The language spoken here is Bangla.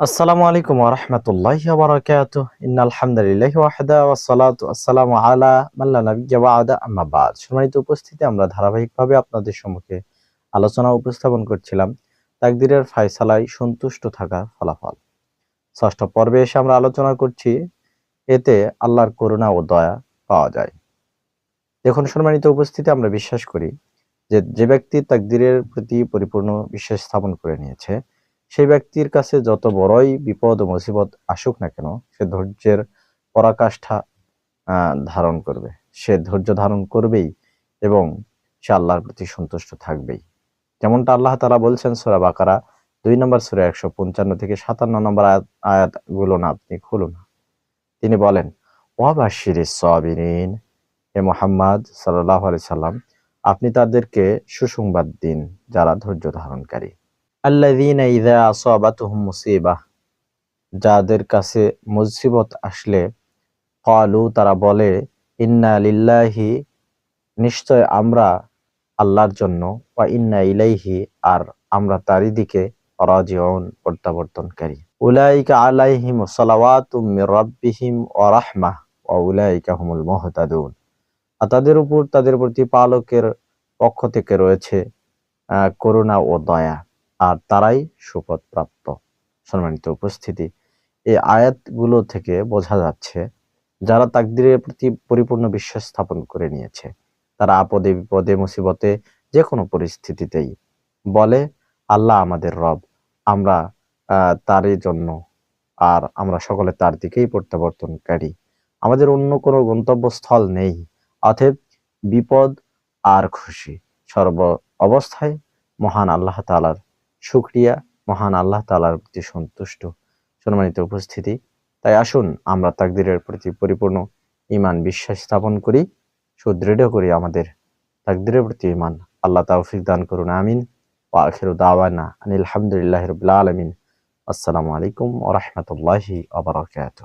আসসালামু আলাইকুম ওরহমতুল্লাহ বারাকাত ইন্নাল হামদুলিল্লাহ ওয়াহদা ওয়াসসালাতু আসসালামু আলা মাল্লা আম্মা বাদ। সম্মানিত উপস্থিতি আমরা ধারাবাহিকভাবে আপনাদের সম্মুখে আলোচনা উপস্থাপন করছিলাম। তাকদিরের ফায়সালায় সন্তুষ্ট থাকার ফলাফল। ষষ্ঠ পর্বে এসে আমরা আলোচনা করছি, এতে আল্লাহর করুণা ও দয়া পাওয়া যায়। দেখুন, সম্মানিত উপস্থিতি আমরা বিশ্বাস করি যে যে ব্যক্তি তাকদিরের প্রতি পরিপূর্ণ বিশ্বাস স্থাপন করে নিয়েছে সেই ব্যক্তির কাছে যত বড়ই বিপদ ও মুসিবত আসুক না কেন, সে ধৈর্যের পরাকাষ্ঠা ধারণ করবে। সে ধৈর্য ধারণ করবেই এবং সে আল্লাহর প্রতি সন্তুষ্ট থাকবেই। যেমনটা আল্লাহ তালা বলছেন সোরা বাকারা, দুই নম্বর সুরা একশো পঞ্চান্ন থেকে সাতান্ন নম্বর আয়াত, আয়াতগুলো না, আপনি খুলুন। তিনি বলেন ওয়াবাশির সাবিরিন হে মোহাম্মদ সাল্লাহ আলি সাল্লাম, আপনি তাদেরকে সুসংবাদ দিন যারা ধৈর্য ধারণকারী। আল্লাযীনা ইযা আসাবাতুহুম মুসিবাহ যাদের কাছে মুসিবত আসলে ক্বালু, তারা বলে, ইন্না লিল্লাহি নিশ্চয় আমরা আল্লাহর জন্য, ওয়া ইন্না ইলাইহি আর আমরা তারই দিকে রাজিউন, প্রত্যাবর্তনকারী। উলাইকা আলাইহিম সালাওয়াতুম মির রাব্বিহিম ওয়া রাহমাহ, ওয়া উলাইকা হুমুল মুহতাদুন। আর তাদের উপর, তাদের প্রতি পালকের পক্ষ থেকে রয়েছে করুণা ও দয়া। আর তারাই সুপথ প্রাপ্ত সম্মানিত উপস্থিতি, এই আয়াতগুলো থেকে বোঝা যাচ্ছে, যারা তাকদিরের প্রতি পরিপূর্ণ বিশ্বাস স্থাপন করে নিয়েছে, তারা আপদে বিপদে মুসিবতে যে কোনো পরিস্থিতিতেই বলে, আল্লাহ আমাদের রব, আমরা তারই জন্য আর আমরা সকলে তার দিকেই প্রত্যাবর্তনকারী। আমাদের অন্য কোনো গন্তব্যস্থল নেই, অতএব বিপদ আর খুশি। সর্ব অবস্থায় মহান আল্লাহ তালার শুক্রিয়া, মহান আল্লাহ তালার প্রতি সন্তুষ্ট, সম্মানিত উপস্থিতি। তাই আসুন, আমরা তাকদিরের প্রতি পরিপূর্ণ ইমান বিশ্বাস স্থাপন করি, সুদৃঢ় করি আমাদের তাকদিরের প্রতি ইমান আল্লাহ তাওফিক দান করুন, আমিন। ও আখির দাওয়ানা আনিল হামদুলিল্লাহ রবিল আলমিন। আসসালামু আলাইকুম ওরহমতুল্লাহি আবরকাত